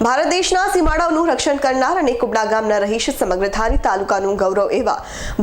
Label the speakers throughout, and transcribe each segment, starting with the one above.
Speaker 1: ભારત દેશના સીમાડાઓનું રક્ષણ કરનાર અને કુબડા ગામના રહીશ સમગ્ર ધારી તાલુકાનું ગૌરવ એવા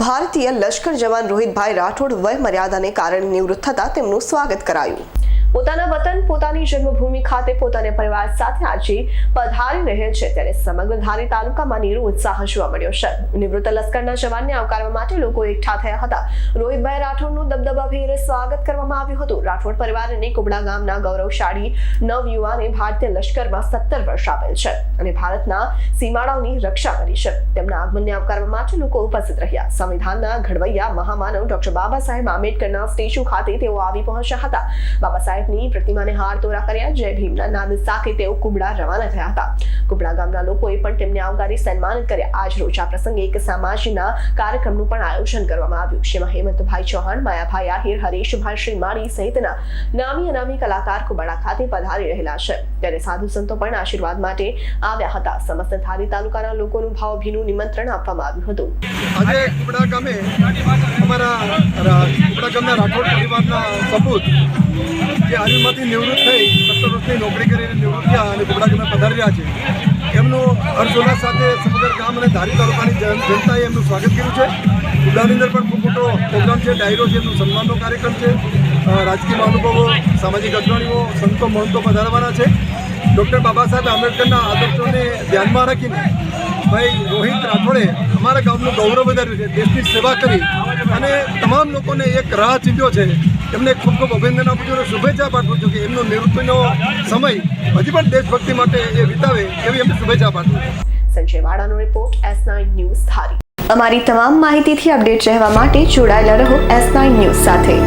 Speaker 1: ભારતીય લશ્કર જવાન રોહિતભાઈ રાઠોડ વય મર્યાદાને કારણે નિવૃત્ત થતા તેમનું સ્વાગત કરાયું. પોતાના વતન, પોતાની જન્મભૂમિ ખાતે પોતાના પરિવાર સાથે આજે પધારી રહેલ છે. ત્યારે સમગ્ર ધારી તાલુકામાં નીરો ઉત્સાહ જોવા મળ્યો છે. નિવૃત્ત લશ્કરના જવાનને આવકારવા માટે લોકો એકઠા થયા હતા. રોહિતભાઈ રાઠોડનું દબદબાભેર સ્વાગત કરવામાં આવ્યું હતું. રાઠોડ પરિવારને કુબડા ગામના ગૌરવશાળી નવયુવાને ભારતીય લશ્કરમાં સત્તર વર્ષ આપેલ છે અને ભારતના સીમાડાઓની રક્ષા કરી છે. તેમના આગમનને આવકારવા માટે લોકો ઉપસ્થિત રહ્યા. સંવિધાનના ઘડવૈયા મહામાનવ ડોક્ટર બાબા સાહેબ આંબેડકરના સ્ટેચ્યુ ખાતે તેઓ આવી પહોંચ્યા હતા. બાબા સાહેબની પ્રતિમાને હાર તોરા કર્યા. જય ભીમના નાદ સાથે તેઓ કુબડા રવાના થયા હતા. કુબડા ગામના લોકોએ પણ તેમને આવકારી સન્માનિત કર્યા. આજ રોજ આ પ્રસંગે એક સમાજના કાર્યક્રમનું પણ આયોજન કરવામાં આવ્યું. જેમાં હેમંતભાઈ ચૌહાણ, માયાભાઈ આહિર, હરેશભાઈ શ્રીમાળી સહિતના નામી અનામી કલાકાર કુબડા ખાતે પધારી રહેલા છે. ત્યારે સાધુ સંતો પણ આશીર્વાદ માટે આવ્યા હતા. સમસ્ત ધારી તાલુકાના લોકોનું ભાવભીનું નિમંત્રણ આપવામાં આવ્યું હતું.
Speaker 2: આજે કુબડા ગામે અમારા રા- કુબડા ગામના રાઠોડ પરિવારના સપૂત જે આર્મીમાંથી નિવૃત્ત થઈ સત્તર વર્ષની નોકરી કરીને નિવૃત્ત થયા અને કુબડા ગામે પધારી રહ્યા છે. એમનું હર્ષોલ્લાસ સાથે સમગ્ર ગામ અને ધારી તાલુકાની જન- જનતાએ એમનું સ્વાગત કર્યું છે. કુબડાની અંદર પણ ખૂબ મોટો પ્રોગ્રામ છે, ડાયરો છે, એમનું સન્માનનો કાર્યક્રમ છે. રાજકીય મહાનુભાવો, સામાજિક અગ્રણીઓ, સંતો મહંતો પધારવાના છે. ડૉક્ટર બાબા સાહેબ આંબેડકરના આદર્શોને ધ્યાનમાં રાખીને ભાઈ રોહિત રાઠોડે અમારા ગામનું ગૌરવ વધાર્યું છે, દેશની સેવા કરી અને તમામ લોકોને એક રાહ ચીંધ્યો છે. એમને ખૂબ ખૂબ અભિનંદન આપું છું અને શુભેચ્છા પાઠવું છું કે એમનો નિવૃત્તિનો સમય હજી પણ દેશભક્તિ માટે એ વિતાવે એવી એમને શુભેચ્છા પાઠવું છું.
Speaker 1: Sanjay વાડાનો report S nine news Dhari. અમારી તમામ માહિતીથી અપડેટ રહેવા માટે જોડાયેલા રહો એસ નાઇન ન્યૂઝ સાથે.